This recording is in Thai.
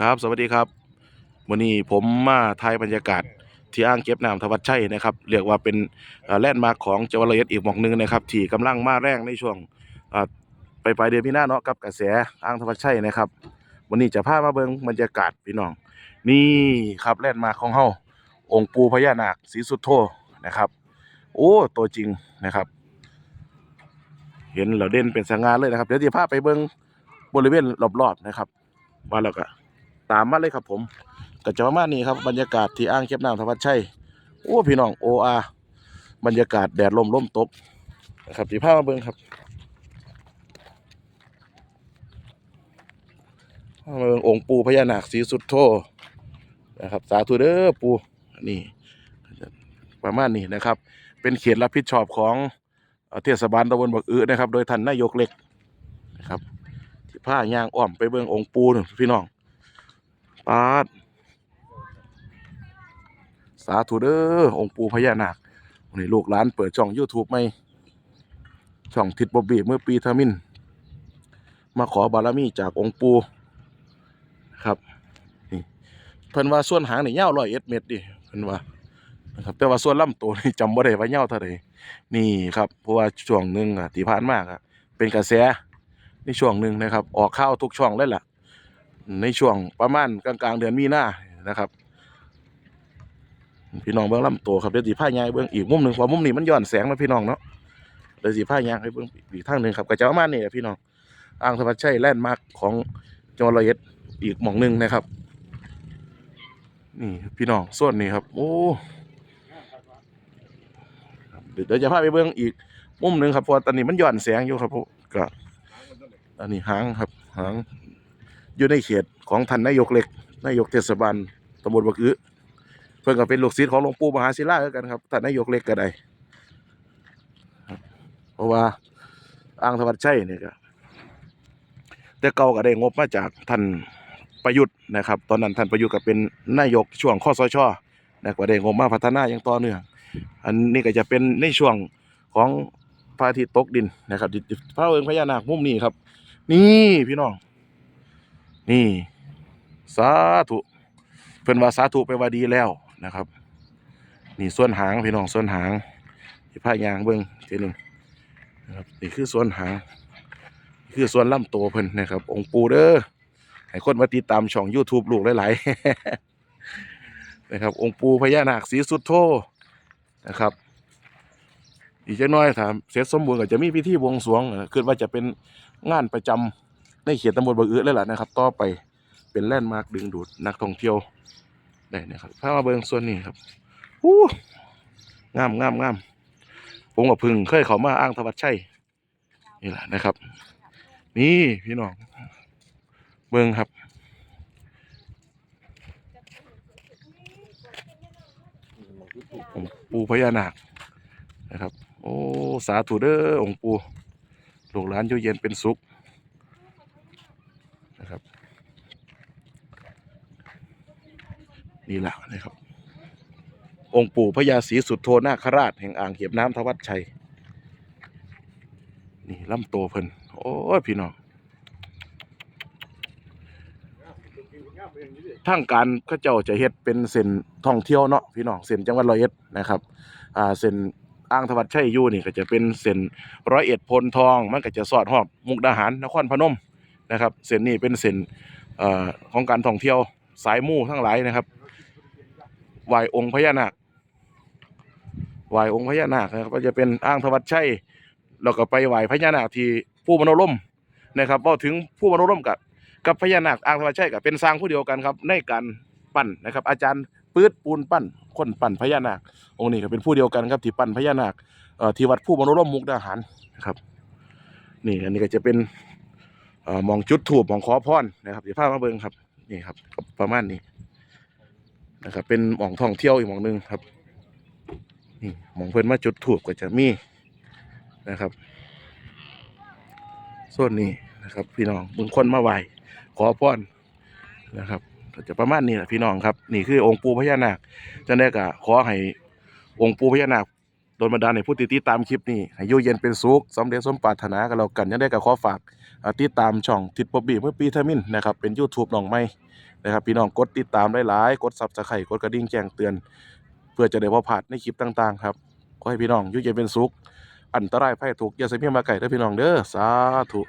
ครับ สวัสดีครับ วันนี้ผมมาถ่ายบรรยากาศที่อ่างเก็บน้ำทวัดชัยนะครับ เรียกว่าเป็นแลนด์มาร์คของจังหวัดระยองอีกหมอกหนึ่งนะครับ ที่กำลังมาแรงในช่วงไปปลายเดือนมีนาเนาะกับกระแสอ่างทวัดชัยนะครับ วันนี้จะพามาเบิ่งบรรยากาศพี่น้อง นี่ครับแลนด์มาร์คของเฮาองค์ปูพญานาคศรีสุดโธนะครับ โอ้ตัวจริงนะครับ เห็นแล้วเด่นเป็นสง่าเลยนะครับ เดี๋ยวจะพาไปเบิ่งบริเวณรอบๆนะครับมาแล้วก็ ตามมาเลยครับผมก็จะประมาณนี้ครับบรรยากาศที่อ่างเก็บน้ำธวัชชัยโอ้พี่น้องโออาบรรยากาศแดดลมลมตกนะครับสีผ้ามาเบิ่งครับมาเบิ่งองค์ปูพญานาคสีสุดโทนะครับ สาธุเด้อปูนี่ประมาณนี้นะครับ เป็นเขตรับผิดชอบของเทศบาลตำบลบักอื้อนะครับ โดยท่านนายกเล็กนะครับที่ผ้ายางอ้อมไปเบิ่งองค์ปู่นึงพี่น้อง ปาด สาธุเด้อองค์ปู่พญานาควันนี้ลูกหลานเปิดช่อง YouTube ไม่ช่องทิดบอบบี้เมื่อปีทามิน มาขอบารมีจากองค์ปู่ครับนี่เพิ่นว่าส่วนหางนี่ยาวร้อยเอ็ดเมตรดิเพิ่นว่านะครับแต่ว่าส่วนลำตัวนี่จำบ่ได้ว่ายาเท่าใดนี่ครับเพราะว่าช่วงหนึ่งอะที่ผ่านมาอะเป็นกระแสในช่วงหนึ่งนะครับ ออกข่าวทุกช่องเลยล่ะ ในช่วงประมาณกลางๆ เดือนมีนานะครับ พี่น้องเบื้องลำตัวครับเดี๋ยวสีผ้ายางให้เบื้องอีกมุมหนึ่งเพราะมุมนี้มันย้อนแสงนะพี่น้องเนาะเดี๋ยวสีผ้ายางให้เบื้องอีกทางหนึ่งครับก็จะประมาณนี้แหละพี่น้องอ่างธรรมชัยแลนด์มาร์คของจังหวัดร้อยเอ็ดอีกหม่องหนึ่งนะครับ นี่พี่น้องส่วนนี้ครับ โอ้เดี๋ยวจะพาไปเบื้องอีกมุมหนึ่งครับเพราะว่าตอนนี้มันย้อนแสงอยู่ครับผมก็อันนี้หางครับหาง อยู่ในเขตของท่านนายกเล็กนายกเทศบาลตำบลบักอื้อเพิ่นก็เป็นลูกศิษย์ของหลวงปู่มหาศิลาคือกันครับท่านนายกเล็กก็ได้เพราะว่าอ่างธวัชชัยเนี่ก็แต่เก่าก็ได้งบมาจากท่านประยุทธ์นะครับ ตอนนั้นท่านประยุทธ์ก็เป็นนายกช่วงข้อสชนะก็ได้งบมาพัฒนาอย่างต่อเนื่องอันนี้ก็จะเป็นในช่วงของพระอาทิตย์ตกดินนะครับพระเอิงพญานาคมุมนี้ครับ นี่พี่น้อง นี่ สาธุเพิ่อนว่าสาธุไปว่าดีแล้วนะครับ นี่ส่วนหางพี่น้องส่วนหางที่พายางเบิ่งทีหนึ่งนะครับนี่คือส่วนหางคือส่วนลำตัวเพิ่นนะครับ องค์ปูเด้อให้คนมาติดตามช่อง YouTube ลูกหลายๆนะครับ องค์ปูพญานาคสีสุดโทนะครับ อีกจักน้อยถามเสร็จสมบูรณ์ก็จะมีพิธีบวงสรวงเอ่อคิดว่าจะเป็นงานประจำ ในเขตตำบลบางอื้อเลยล่ะนะครับ ต่อไปเป็นแลนด์มาร์คดึงดูดนักท่องเที่ยวได้นะครับพามาเบิ่งส่วนนี้ครับอู้งามงามงามผมกับพึ่งเคยเขามาอ้างทวัดชัยนี่แหละนะครับ นี่พี่น้อง เบิ่งครับองปูพญานาคนะครับ โอ้ สาธุเด้อองค์ปู่ลูกหลานอยู่เย็นเป็นสุข นะครับ นี่แหละนะครับ องค์ปู่พญาศรีสุดโทนาคราชแห่งอ่างเก็บน้ำทวัดชัย นี่ลำโตวเพิ่นโอ้พี่น้องทางการเขาเจ้าจะเฮ็ดเป็นเส้นท่องเที่ยวเนาะพี่น้องเส้นจังหวัดร้อยเอ็ดนะครับอ่าเส้นอ่างทวัดชัยอยู่นี่ก็จะเป็นเส้นร้อยเอ็ดพลทอง มันก็จะสอดหอบมุกดาหารนครพนม นะครับเส้นนี้เป็นเส้นอของการท่องเที่ยวสายมู่ทั้งหลายนะครับไหวองค์พญานาคไหวองค์พญานาคนะครับก็จะเป็นอ้างทวัดชัยแล้วก็ไปไหวพญานาคที่ผู้มโนรมนะครับพอถึงผู้มโนรมกับกับพญานาคอ้างทวัดชัยกับเป็นสร้างผู้เดียวกันครับในการปั้นนะครับ อาจารย์ปื๊ดปูนปั้นคนปั้นพญานาคองค์นี้ก็เป็นผู้เดียวกันครับที่ปั้นพญานาคที่วัดผู้มโนรมมุกดาหารนะครับนี่อันนี้ก็จะเป็น มองจุดถูกมองขอพรนะครับเดี๋ยวพามาเบิ่งครับนี่ครับ ประมาณนี้นะครับ เป็นหมองท่องเที่ยวอีกหมองหนึ่งครับนี่หมองเพิ่นมาจุดถูกก็จะมีนะครับส่วนนี้นะครับ พี่น้องมึงคนมาไหวขอพรนะครับจะประมาณนี้แหละพี่น้องครับ นี่คือองค์ปู่พญานาคจะได้ก็ขอให้องค์ปู่พญานาค โดนบันดาลให้ผู้ติดตามคลิปนี้ให้อยู่เย็นเป็นสุขสำเร็จสมปรารถนากันแล้วกันยังได้กับขอฝากติดตามช่องทิดป๊อบบี้เมื่อปีทามินนะครับเป็น YouTube น้องใหม่นะครับพี่น้องกดติดตามหลายๆกดซับสไครต์กดกระดิ่งแจ้งเตือน เพื่อจะได้บ่พลาดในคลิปต่างๆครับขอให้พี่น้องอยู่เย็นเป็นสุขอันตรายภัยถูกอย่าใส่เมียมาไก่เด้อพี่น้องเด้อสาธุ